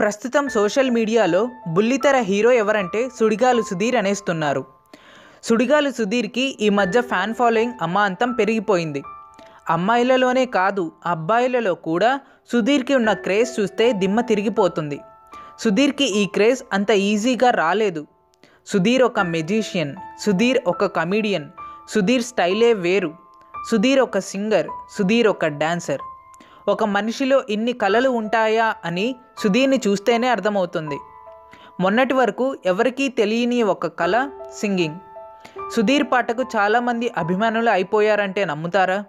ప్రస్తుతం సోషల్ మీడియాలో బుల్లితెర హీరో ఎవరంటే సుడిగాలు సుధీర్ అనేస్తున్నారు. సుడిగాలు సుధీర్కి ఈ మధ్య ఫ్యాన్ ఫాలోయింగ్ అమాంతం పెరిగిపోయింది. అమ్మాయిలలోనే కాదు అబ్బాయిలలో కూడా సుధీర్కి ఉన్న క్రేజ్ చూస్తే దిమ్మ తిరిగిపోతుంది. సుధీర్కి ఈ క్రేజ్ అంత ఈజీగా రాలేదు. సుధీర్ ఒక మెజీషియన్ సుధీర్ ఒక కమీడియన్ సుధీర్ స్టైలే వేరు. సుధీర్ ఒక సింగర్ సుధీర్ ఒక డాన్సర్. ఒక మనిషిలో ఇన్ని కళలు ఉంటాయా అని సుధీర్ని చూస్తేనే అర్థమవుతుంది. మొన్నటి వరకు ఎవరికీ తెలియని ఒక కళ సింగింగ్. సుధీర్ పాటకు చాలామంది అభిమానులు అయిపోయారంటే నమ్ముతారా?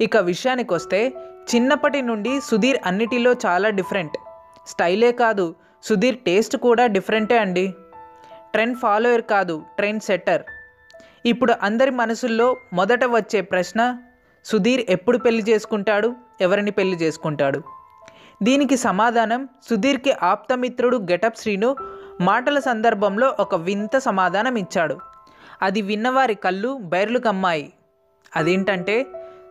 ఇక విషయానికి వస్తే చిన్నప్పటి నుండి సుధీర్ అన్నిటిలో చాలా డిఫరెంట్. స్టైలే కాదు సుధీర్ టేస్ట్ కూడా డిఫరెంటే అండి. ట్రెండ్ ఫాలోయర్ కాదు ట్రెండ్ సెట్టర్. ఇప్పుడు అందరి మనసుల్లో మొదట వచ్చే ప్రశ్న సుధీర్ ఎప్పుడు పెళ్ళి చేసుకుంటాడు? ఎవరిని పెళ్ళి చేసుకుంటాడు? దీనికి సమాధానం సుధీర్కి ఆప్తమిత్రుడు గెటప్ శ్రీను మాటల సందర్భంలో ఒక వింత సమాధానం ఇచ్చాడు. అది విన్నవారి కళ్ళు బైర్లు కమ్మాయి. అదేంటంటే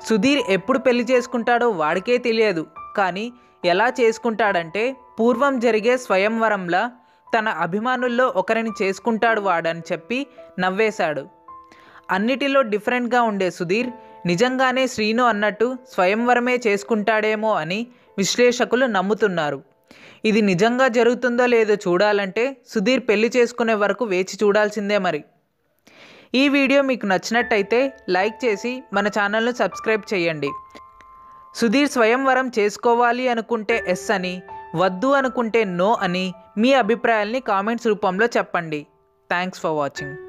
సుధీర్ ఎప్పుడు పెళ్ళి చేసుకుంటాడో వాడికే తెలియదు. కానీ ఎలా చేసుకుంటాడంటే పూర్వం జరిగే స్వయంవరంలా తన అభిమానుల్లో ఒకరిని చేసుకుంటాడు వాడని చెప్పి నవ్వేశాడు. అన్నిటిలో డిఫరెంట్గా ఉండే సుధీర్ నిజంగానే శ్రీను అన్నట్టు స్వయంవరమే చేసుకుంటాడేమో అని విశ్లేషకులు నమ్ముతున్నారు. ఇది నిజంగా జరుగుతుందో లేదో చూడాలంటే సుధీర్ పెళ్ళి చేసుకునే వరకు వేచి చూడాల్సిందే మరి. ఈ వీడియో మీకు నచ్చినట్టయితే లైక్ చేసి మన ఛానల్ను సబ్స్క్రైబ్ చేయండి. సుధీర్ స్వయంవరం చేసుకోవాలి అనుకుంటే ఎస్ అని వద్దు అనుకుంటే నో అని మీ అభిప్రాయాల్ని కామెంట్స్ రూపంలో చెప్పండి. Thanks for watching.